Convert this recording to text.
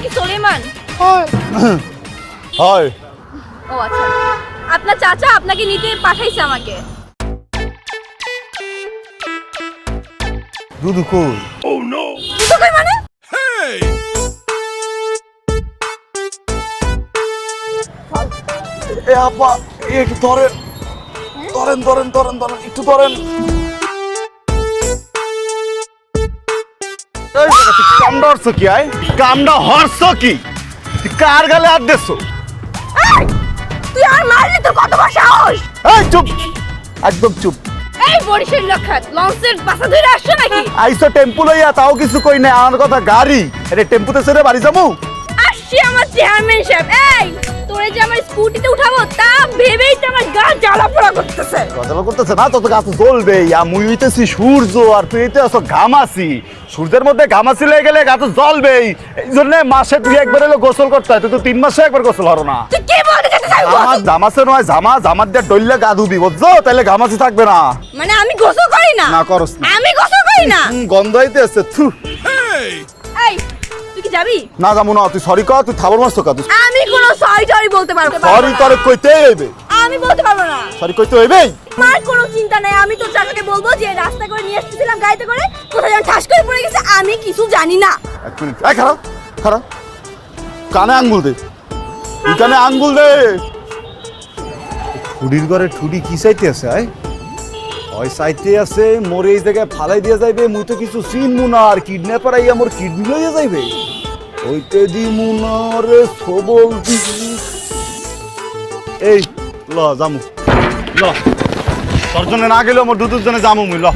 হয়। ও আচ্ছা। আপনার চাচা আপনাকে নিতে পাঠাইছে আমাকে। দুধু কই? কই মানে? এ আপা একটু ধরেন। ধরেন ধরেন ধরেন ধরেন একটু ধরেন। তুই কামড়া হরছ কি আয় কামড়া হরছ কি? তুই কার গালে হাত দেছো? তুই আর মারলি তোর কত বড় সাহস? এই চুপ! একদম চুপ। এই বরিশাল লক্ষাত লঞ্চের পাশা ধরে আসছো নাকি? আইসো টেম্পু লইয়া তাও কিছু কই নাই আমার কথা গাড়ি। এটা টেম্পুতে ছেড়ে বাড়ি যাব? আসছি আমার চেয়ারম্যান সাহেব এই তোরে যে আমার স্কুটিতে উঠাবো তা ভেবেই তো আমার গা জ্বালা পোড়া করতেছে গজল করতেছে না? তত গাছ জ্বলবে আর মুই হইতেছি সূর্য আর তুই হইতে আছো ঘামাসি সূর্যের মধ্যে ঘামাসি লেগে গেলে গাছ জ্বলবেই। এই জন্য মাসে তুই একবার এলো গোসল করতে হয়। তুই তো তিন মাসে একবার গোসল হরো না। আমার জামাসে নয় জামা জামার দিয়ে ডইলে গা ধুবি বুঝছ? তাহলে ঘামাসি থাকবে না। মানে আমি গোসল করি না? না, করস না। আমি গোসল করি না? গন্ধ হইতে আসছে থু। এই তুই কি যাবি? না যাব না তুই সরি কর তুই থাবর মারছ কা তুই আমি কোনো সরি টরি বলতে পারব। সরি তোরে কইতে হইবে। আমি বলতে পারব না। সরি কইতে হইবেই আমার কোনো চিন্তা নাই আমি তো চাচাকে বলব যে রাস্তা করে নিয়ে এসেছিলাম গাড়িতে করে কোথায় যেন ঠাস করে পড়ে গেছে আমি কিছু জানি না। এক মিনিট। এই খারাপ খারাপ কানে আঙ্গুল দে। তুই কানে আঙ্গুল দে। ঠুডির ঘরে ঠুডি কি চাইতে আছে আয়? ওই চাইতে আছে মোর এই জায়গায় ফালাই দিয়ে যাইবে মুই তো কিছু চিনমু না আর কিডন্যাপার আইয়া মোর কিডনি লইয়া যাইবে। ওইতে দি মুনারে সবল দি এই ল জামু ল। তোর না গেলেও আমার দুদুর জন্য জামু মুই ল।